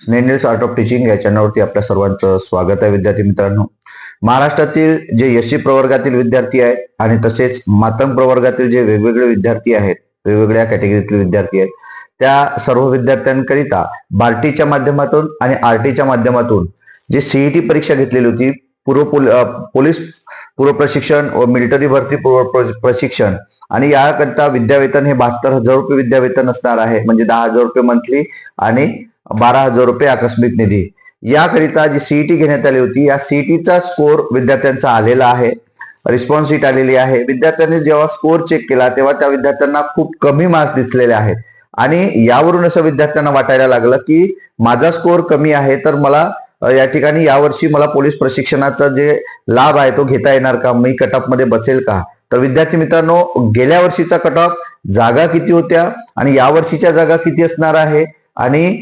स्नेनिल्स art of teaching या चॅनलवरती आपल्या सर्वांचं स्वागत आहे विद्यार्थी मित्रांनो. महाराष्ट्रातील जे यशी प्रवर्गातील विद्यार्थी आहेत आणि तसेच मातंग प्रवर्गातील जे वेगवेगळे विद्यार्थी आहेत वेगवेगळ्या कॅटेगरीतील विद्यार्थी आहेत त्या सर्व विद्यार्थ्यांकरिता बार्टीच्या माध्यमातून आणि आरटीच्या माध्यमातून जी सीईटी परीक्षा घेतलेली होती पूर्व पोल- पोलीस पूर्व प्रशिक्षण व मिलिटरी भरती पूर्व प्रशिक्षण आणि याकरिता विद्यावेतन हे बहात्तर हजार रुपये विद्यावेतन असणार आहे म्हणजे दहा हजार रुपये मंथली आणि बारा हजार रुपये आकस्मिक निधी. याकरिता जी सीईटी घेण्यात आली होती या सीईटीचा स्कोर विद्यार्थ्यांचा आलेला आहे. रिस्पॉन्स शीट आलेली आहे. विद्यार्थ्यांनी जेव्हा स्कोर चेक केला तेव्हा त्या विद्यार्थ्यांना खूप कमी मार्क्स दिसलेले आहेत. आणि यावरून असं विद्यार्थ्यांना वाटायला लागलं की माझा स्कोर कमी आहे तर मला या ठिकाणी यावर्षी मला पोलीस प्रशिक्षणाचा जे लाभ आहे तो घेता येणार का? मी कटअपमध्ये बसेल का? तर विद्यार्थी मित्रांनो गेल्या वर्षीचा कटऑफ जागा किती होत्या? आणि या वर्षीच्या जागा किती असणार आहे? आणि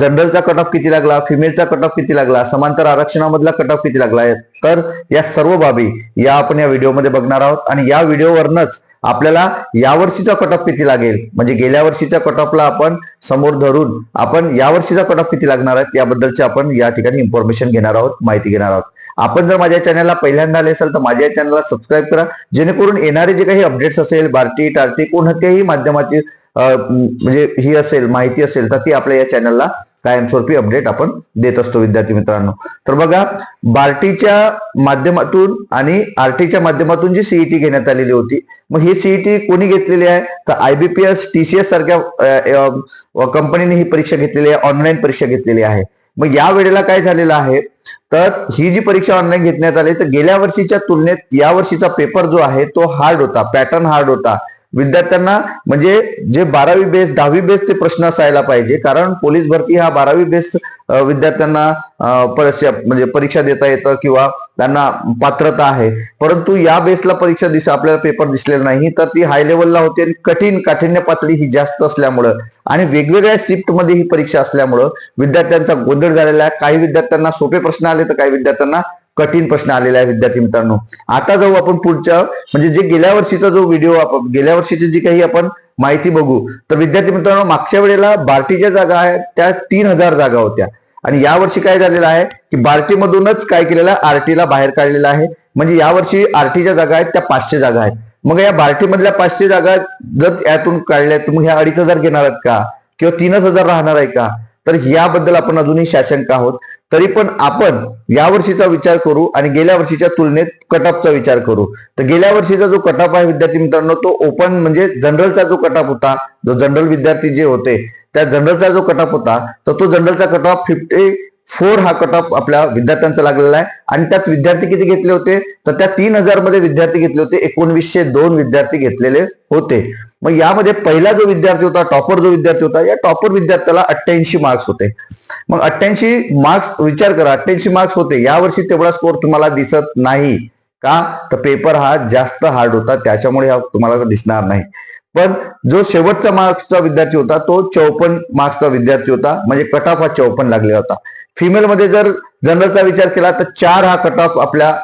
जनरलचा कट ऑफ किती लागला फिमेलचा कट ऑफ किती लागला समांतर आरक्षणामधला कट ऑफ किती लागला तर या सर्व बाबी या आपण या व्हिडिओमध्ये बघणार आहोत. आणि या व्हिडिओवरनच आपल्याला यावर्षीचा कट ऑफ किती लागेल? म्हणजे गेल्या वर्षीच्या कट ऑफला आपण समोर धरून आपण यावर्षीचा कट ऑफ किती लागणार आहे याबद्दलची आपण या ठिकाणी इन्फॉर्मेशन घेणार आहोत माहिती घेणार आहोत. आपण जर माझ्या चॅनलला पहिल्यांदा आले असाल तर माझ्या चॅनलला सबस्क्राईब करा. जेणेकरून येणारे जे काही अपडेट्स असेल भारतीय टार्टी कोणत्याही माध्यमाची म्हणजे ही असेल माहिती असेल तर ती आपल्या या चॅनलला कायमस्वरूपी अपडेट आपण देत असतो विद्यार्थी मित्रांनो. तर बघा बार्टीच्या माध्यमातून आणि आरटीच्या माध्यमातून जी सीईटी घेण्यात आलेली होती मग ही सीईटी कोणी घेतलेली आहे? तर आयबीपीएस टीसीएस सारख्या कंपनीने ही परीक्षा घेतलेली आहे ऑनलाईन परीक्षा घेतलेली आहे. मग या वेळेला काय झालेलं आहे? तर ही जी परीक्षा ऑनलाईन घेण्यात आली तर गेल्या वर्षीच्या तुलनेत या वर्षीचा पेपर जो आहे तो हार्ड होता पॅटर्न हार्ड होता. विद्यार्थ्यांना म्हणजे जे बारावी बेस दहावी बेस ते प्रश्न असायला पाहिजे. कारण पोलीस भरती हा बारावी बेस विद्यार्थ्यांना परीक्षा म्हणजे परीक्षा देता येतं किंवा त्यांना पात्रता आहे. परंतु या बेसला परीक्षा दिस आपल्याला पेपर दिसलेला नाही. तर ती हाय लेवलला होती आणि कठीण काठिण्य पातळी ही जास्त असल्यामुळं आणि वेगवेगळ्या शिफ्टमध्ये ही परीक्षा असल्यामुळं विद्यार्थ्यांचा गोंधळ झालेला आहे. काही विद्यार्थ्यांना सोपे प्रश्न आले तर काही विद्यार्थ्यांना कठीण प्रश्न आलेला आहे विद्यार्थी मित्रांनो. आता जाऊ आपण पुढच्या म्हणजे जे गेल्या वर्षीचा जो व्हिडिओ आपण गेल्या वर्षीची जी काही आपण माहिती बघू तर विद्यार्थी मित्रांनो मागच्या वेळेला बार्टीच्या जागा आहेत त्या तीन हजार जागा होत्या. आणि या वर्षी काय झालेलं आहे की बार्टीमधूनच काय केलेलं आहे आरटीला बाहेर काढलेलं आहे. म्हणजे या वर्षी आरटीच्या जागा आहेत त्या पाचशे जागा आहेत. मग या बार्टीमधल्या पाचशे जागा जर यातून काढल्या तर मग ह्या अडीच हजार घेणार आहेत का? किंवा तीनच हजार राहणार आहे का? तर याबद्दल आपण अजूनही शाशंक आहोत. तरी पण आपण या वर्षीचा विचार करू आणि गेल्या वर्षीच्या तुलनेत कटअपचा विचार करू. तर गेल्या वर्षीचा जो कटअप आहे विद्यार्थी मित्रांनो तो ओपन म्हणजे जनरलचा जो कटअप होता जो जनरल विद्यार्थी जे होते त्या जनरलचा जो कटअप होता तर तो जनरलचा कटअप फिफ्टी फोर हा कट ऑफ आपल्या विद्यार्थ्यांचा लागलेला आहे. आणि त्यात विद्यार्थी किती घेतले होते? तर त्या तीन हजारमध्ये विद्यार्थी घेतले होते. एकोणवीसशे दोन विद्यार्थी घेतलेले होते. मग यामध्ये पहिला जो विद्यार्थी होता टॉपर जो विद्यार्थी होता या टॉपर विद्यार्थ्याला अठ्ठ्याऐंशी मार्क्स होते. मग अठ्ठ्याऐंशी मार्क्स विचार करा. अठ्ठ्याऐंशी मार्क्स होते. यावर्षी तेवढा स्कोर तुम्हाला दिसत नाही. का? तर पेपर हा जास्त हार्ड होता. त्याच्यामुळे हा तुम्हाला दिसणार नाही. पण जो शेवटचा मार्क्सचा विद्यार्थी होता तो चौपन्न मार्क्सचा विद्यार्थी होता. म्हणजे कट ऑफ हा चौपन्न लागलेला होता. फिमेलमध्ये जर जनरलचा विचार केला तर चार हा कट ऑफ आपल्या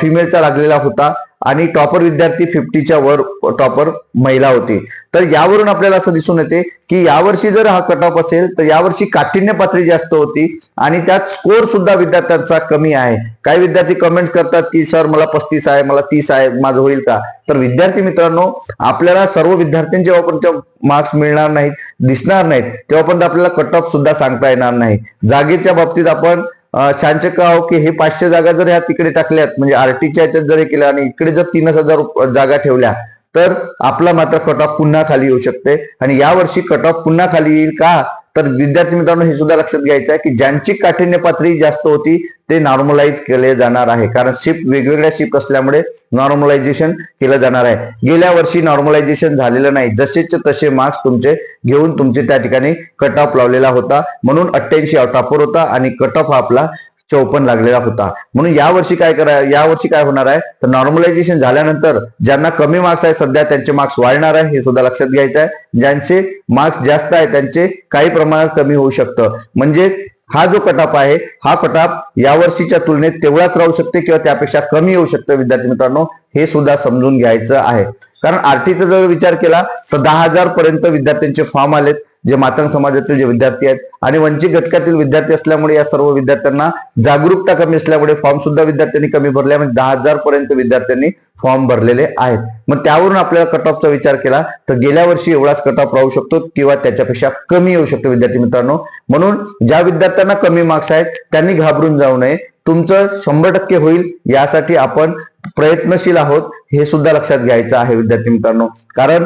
फिमेलचा लागलेला होता आणि टॉपर विद्यार्थी फिफ्टीच्या वर टॉपर महिला होती. तर यावरून आपल्याला असं दिसून येते की यावर्षी जर हा कट ऑफ असेल तर यावर्षी काठिण्य पातळी जास्त होती आणि त्यात स्कोर सुद्धा विद्यार्थ्यांचा कमी आहे. काही विद्यार्थी कमेंट करतात की सर मला पस्तीस आहे मला तीस आहे माझं होईल का? तर विद्यार्थी मित्रांनो आपल्याला सर्व विद्यार्थ्यांचे जेव्हापर्यंत मार्क्स मिळणार नाहीत दिसणार नाहीत तेव्हापर्यंत आपल्याला कट ऑफ सुद्धा सांगता येणार नाही. जागेच्या बाबतीत आपण अं, हो की हे पाचशे जागा जर ह्या तिकडे टाकल्यात म्हणजे आरटीच्या याच्यात जर केलं आणि इकडे जर तीन हजार जागा ठेवल्या तर आपला मात्र कट ऑफ पुन्हा खाली येऊ शकते. आणि यावर्षी कट ऑफ पुन्हा खाली येईल का? तर विद्यार्थी मित्रांनो हे सुद्धा लक्षात घ्यायचं आहे की ज्यांची काठिण्य पातळी जास्त होती ते नॉर्मलाइज केले जाणार आहे. कारण शिफ्ट वेगवेगळ्या शिफ्ट असल्यामुळे नॉर्मलायझेशन केलं जाणार आहे. गेल्या वर्षी नॉर्मलायझेशन झालेलं नाही. जसेचे तसे मार्क्स तुमचे घेऊन तुमचे त्या ठिकाणी कट ऑफ लावलेला होता. म्हणून अठ्ठ्याऐंशी टॉपर होता आणि कट ऑफ हा आपला चौपन्न लागलेला होता. म्हणून यावर्षी काय करा यावर्षी काय होणार आहे? तर नॉर्मलायझेशन झाल्यानंतर ज्यांना कमी मार्क्स आहे सध्या त्यांचे मार्क्स वाढणार आहे हे सुद्धा लक्षात घ्यायचं आहे ज्यांचे मार्क्स जास्त आहे त्यांचे काही प्रमाणात कमी होऊ शकतं. म्हणजे हा जो कटाप आहे हा कटाप यावर्षीच्या तुलनेत तेवढाच राहू शकते किंवा त्यापेक्षा कमी येऊ शकतं विद्यार्थी मित्रांनो हे सुद्धा समजून घ्यायचं आहे. कारण आरटीचा जर विचार केला तर दहा हजार पर्यंत विद्यार्थ्यांचे फॉर्म आलेत. जे मातंग समाजातील जे विद्यार्थी आहेत आणि वंचित घटकातील विद्यार्थी असल्यामुळे या सर्व विद्यार्थ्यांना जागरूकता कमी असल्यामुळे फॉर्म सुद्धा विद्यार्थ्यांनी कमी भरले म्हणजे दहा हजार पर्यंत विद्यार्थ्यांनी फॉर्म भरलेले आहेत. मग त्यावरून आपल्याला कट ऑफचा विचार केला तर गेल्या वर्षी एवढाच कट ऑफ राहू शकतो किंवा त्याच्यापेक्षा कमी येऊ शकतो विद्यार्थी मित्रांनो. म्हणून ज्या विद्यार्थ्यांना कमी मार्क्स आहेत त्यांनी घाबरून जाऊ नये. तुमचं शंभर टक्के होईल यासाठी आपण प्रयत्नशील आहोत हे सुद्धा लक्षात घ्यायचं आहे विद्यार्थी मित्रांनो. कारण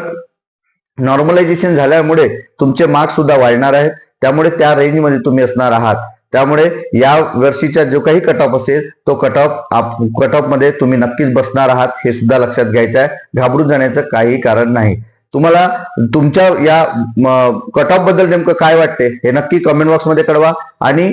नॉर्मलायझेशन झाल्यामुळे तुमचे मार्क्स सुद्धा वाढणार आहेत त्यामुळे त्या रेंजमध्ये तुम्ही असणार आहात. त्यामुळे या वर्षीचा जो काही कट ऑफ असेल तो कट ऑफ कट ऑफमध्ये तुम्ही नक्कीच बसणार आहात हे सुद्धा लक्षात घ्यायचं आहे. घाबरून जाण्याचं काही कारण नाही. तुम्हाला तुमच्या या कट ऑफबद्दल नेमकं काय वाटते हे नक्की कमेंट बॉक्समध्ये कळवा. आणि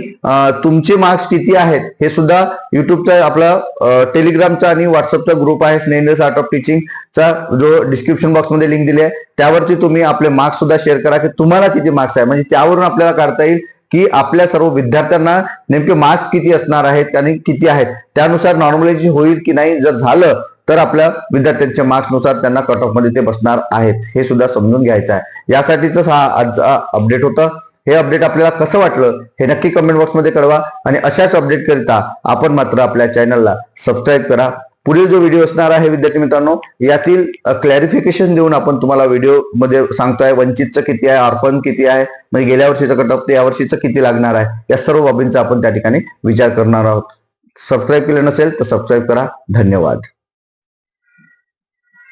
तुमचे मार्क्स किती आहेत? हे सुद्धा युट्यूबचा आपला टेलिग्रामचा आणि व्हॉट्सअपचा ग्रुप आहे. स्नेहल्स आर्ट ऑफ टीचिंगचा जो डिस्क्रिप्शन बॉक्समध्ये लिंक दिली आहे. त्यावरती तुम्ही आपले मार्क्स सुद्धा शेअर करा की तुम्हाला किती मार्क्स आहे म्हणजे त्यावरून आपल्याला काढता येईल की आपल्या सर्व विद्यार्थ्यांना नेमके मार्क्स किती असणार आहेत आणि किती आहेत. त्यानुसार नॉर्मलायझेशन होईल की नाही? जर झालं तर आपल्या विद्यार्थ्यांच्या मार्क्सनुसार त्यांना कट ऑफमध्ये ते बसणार आहेत. हे सुद्धा समजून घ्यायचं आहे. यासाठीच हा आजचा अपडेट होता. हे अपडेट आपल्याला कसं वाटलं हे नक्की कमेंट बॉक्समध्ये कळवा आणि अशाच अपडेटकरिता आपण मात्र आपल्या चॅनलला सबस्क्राईब करा. पुढील जो व्हिडिओ असणार आहे विद्यार्थी मित्रांनो यातील क्लॅरिफिकेशन देऊन आपण तुम्हाला व्हिडिओमध्ये सांगतोय वंचितचं किती आहे अर्पण किती आहे म्हणजे गेल्या वर्षीचं कट ऑफ ते या वर्षीचं किती लागणार आहे या सर्व बाबींचा आपण त्या ठिकाणी विचार करणार आहोत. सबस्क्राईब केलं नसेल तर सबस्क्राईब करा. धन्यवाद.